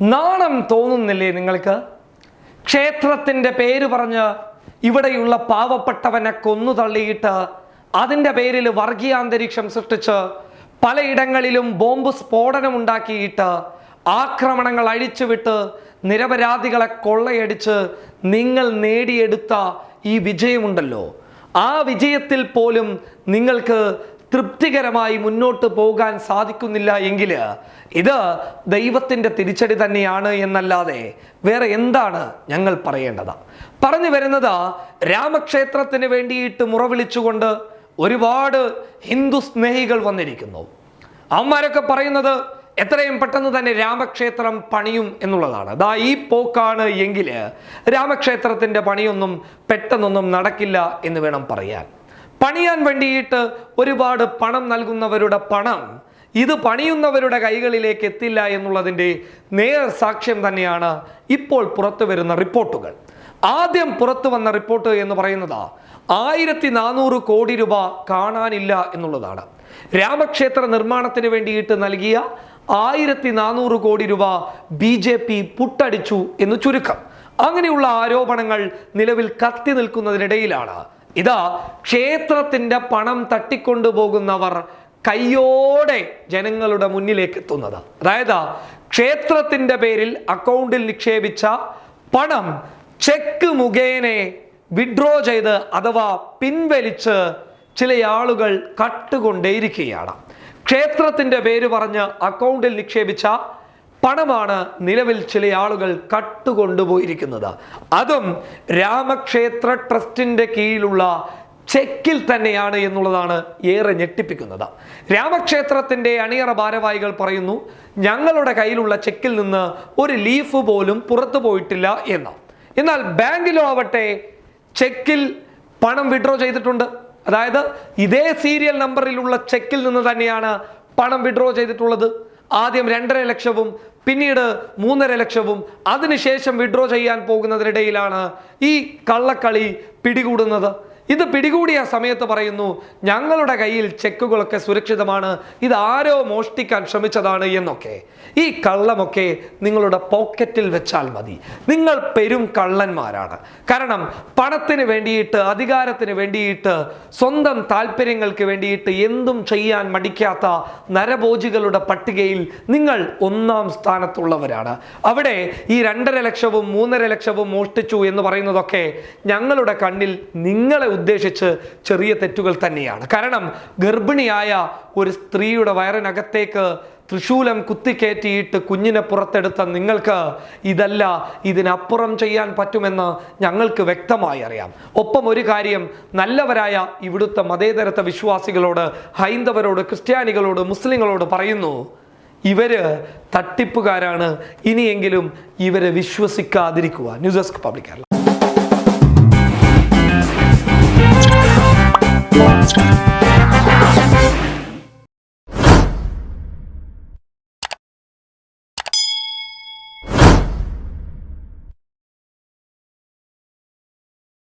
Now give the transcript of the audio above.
നാണം തോന്നുന്നില്ലേ നിങ്ങൾക്ക്? ക്ഷേത്രത്തിന്റെ പേര് പറഞ്ഞ് ഇവിടെയുള്ള പാവപ്പെട്ടവനെ കൊന്നു തള്ളിയിട്ട് അതിന്റെ പേരിൽ വർഗീയാന്തരീക്ഷം സൃഷ്ടിച്ച് പലയിടങ്ങളിലും ബോംബ് സ്ഫോടനമുണ്ടാക്കിയിട്ട് ആക്രമണങ്ങൾ അഴിച്ചുവിട്ട് നിരപരാധികളെ കൊള്ളയടിച്ച് നിങ്ങൾ നേടിയെടുത്ത ഈ വിജയമുണ്ടല്ലോ. ആ വിജയത്തിൽ പോലും നിങ്ങൾക്ക് തൃപ്തികരമായി മുന്നോട്ട് പോകാൻ സാധിക്കുന്നില്ല എങ്കിൽ ഇത് ദൈവത്തിന്റെ തിരിച്ചടി തന്നെയാണ് എന്നല്ലാതെ വേറെ എന്താണ് ഞങ്ങൾ പറയേണ്ടത്? പറഞ്ഞു വരുന്നത് രാമക്ഷേത്രത്തിന് വേണ്ടിയിട്ട് മുറവിളിച്ചുകൊണ്ട് ഒരുപാട് ഹിന്ദു സ്നേഹികൾ വന്നിരിക്കുന്നു. അവന്മാരൊക്കെ പറയുന്നത് എത്രയും പെട്ടെന്ന് തന്നെ രാമക്ഷേത്രം പണിയും എന്നുള്ളതാണ്. അതാ ഈ പോക്കാണ് എങ്കിൽ രാമക്ഷേത്രത്തിന്റെ പണിയൊന്നും പെട്ടെന്നൊന്നും നടക്കില്ല എന്ന് വേണം പറയാൻ. പണിയാൻ വേണ്ടിയിട്ട് ഒരുപാട് പണം നൽകുന്നവരുടെ പണം ഇത് പണിയുന്നവരുടെ കൈകളിലേക്ക് എത്തില്ല എന്നുള്ളതിന്റെ നേർ സാക്ഷ്യം തന്നെയാണ് ഇപ്പോൾ പുറത്തു വരുന്ന റിപ്പോർട്ടുകൾ. ആദ്യം പുറത്തു വന്ന റിപ്പോർട്ട് എന്ന് പറയുന്നത് ആയിരത്തി നാനൂറ് കോടി രൂപ കാണാനില്ല എന്നുള്ളതാണ്. രാമക്ഷേത്ര നിർമ്മാണത്തിന് വേണ്ടിയിട്ട് നൽകിയ ആയിരത്തി നാനൂറ് കോടി രൂപ ബി ജെ പി പുട്ടടിച്ചു എന്ന് ചുരുക്കം. അങ്ങനെയുള്ള ആരോപണങ്ങൾ നിലവിൽ കത്തി നിൽക്കുന്നതിനിടയിലാണ് ഇതാ ക്ഷേത്രത്തിന്റെ പണം തട്ടിക്കൊണ്ടുപോകുന്നവർ കയ്യോടെ ജനങ്ങളുടെ മുന്നിലേക്ക് എത്തുന്നത് അതായത് ക്ഷേത്രത്തിന്റെ പേരിൽ അക്കൗണ്ടിൽ നിക്ഷേപിച്ച പണം ചെക്ക് മുഖേനെ വിഡ്രോ ചെയ്ത് അഥവാ പിൻവലിച്ച് ചില ആളുകൾ കട്ടുകൊണ്ടേയിരിക്കുകയാണ്. ക്ഷേത്രത്തിന്റെ പേര് പറഞ്ഞ് അക്കൗണ്ടിൽ നിക്ഷേപിച്ച പണമാണ് നിലവിൽ ചില ആളുകൾ കട്ടുകൊണ്ടുപോയിരിക്കുന്നത്. അതും രാമക്ഷേത്ര ട്രസ്റ്റിന്റെ കീഴിലുള്ള ചെക്കിൽ തന്നെയാണ് എന്നുള്ളതാണ് ഏറെ ഞെട്ടിപ്പിക്കുന്നത്. രാമക്ഷേത്രത്തിന്റെ അണിയറ ഭാരവാഹികൾ പറയുന്നു ഞങ്ങളുടെ കയ്യിലുള്ള ചെക്കിൽ നിന്ന് ഒരു ലീഫ് പോലും പുറത്തു പോയിട്ടില്ല എന്ന്. എന്നാൽ ബാങ്കിലോ ആവട്ടെ ചെക്കിൽ പണം വിഡ്രോ ചെയ്തിട്ടുണ്ട്. അതായത് ഇതേ സീരിയൽ നമ്പറിലുള്ള ചെക്കിൽ നിന്ന് തന്നെയാണ് പണം വിഡ്രോ ചെയ്തിട്ടുള്ളത്. ആദ്യം രണ്ടര ലക്ഷവും പിന്നീട് മൂന്നര ലക്ഷവും അതിനുശേഷം വിഡ്രോ ചെയ്യാൻ പോകുന്നതിനിടയിലാണ് ഈ കള്ളക്കളി പിടികൂടുന്നത്. ഇത് പിടികൂടിയ സമയത്ത് പറയുന്നു ഞങ്ങളുടെ കയ്യിൽ ചെക്കുകളൊക്കെ സുരക്ഷിതമാണ്. ഇത് ആരോ മോഷ്ടിക്കാൻ ശ്രമിച്ചതാണ് എന്നൊക്കെ. ഈ കള്ളമൊക്കെ നിങ്ങളുടെ പോക്കറ്റിൽ വെച്ചാൽ മതി. നിങ്ങൾ പെരും കള്ളന്മാരാണ്. കാരണം പണത്തിന് വേണ്ടിയിട്ട് അധികാരത്തിന് വേണ്ടിയിട്ട് സ്വന്തം താല്പര്യങ്ങൾക്ക് വേണ്ടിയിട്ട് എന്തും ചെയ്യാൻ മടിക്കാത്ത നരഭോജികളുടെ പട്ടികയിൽ നിങ്ങൾ ഒന്നാം സ്ഥാനത്തുള്ളവരാണ്. അവിടെ ഈ രണ്ടര ലക്ഷവും മൂന്നര ലക്ഷവും മോഷ്ടിച്ചു എന്ന് പറയുന്നതൊക്കെ ഞങ്ങളുടെ കണ്ണിൽ നിങ്ങളെ ഉദ്ദേശിച്ച് ചെറിയ തെറ്റുകൾ തന്നെയാണ്. കാരണം ഗർഭിണിയായ ഒരു സ്ത്രീയുടെ വയറിനകത്തേക്ക് തൃശൂലം കുത്തിക്കയറ്റിയിട്ട് കുഞ്ഞിനെ പുറത്തെടുത്ത നിങ്ങൾക്ക് ഇതല്ല ഇതിനപ്പുറം ചെയ്യാൻ പറ്റുമെന്ന് ഞങ്ങൾക്ക് വ്യക്തമായി അറിയാം. ഒപ്പം ഒരു കാര്യം നല്ലവരായ ഇവിടുത്തെ മതേതരത്വ വിശ്വാസികളോട് ഹൈന്ദവരോട് ക്രിസ്ത്യാനികളോട് മുസ്ലിങ്ങളോട് പറയുന്നു ഇവർ തട്ടിപ്പുകാരാണ്. ഇനിയെങ്കിലും ഇവരെ വിശ്വസിക്കാതിരിക്കുക news desk public Kerala. Podcast.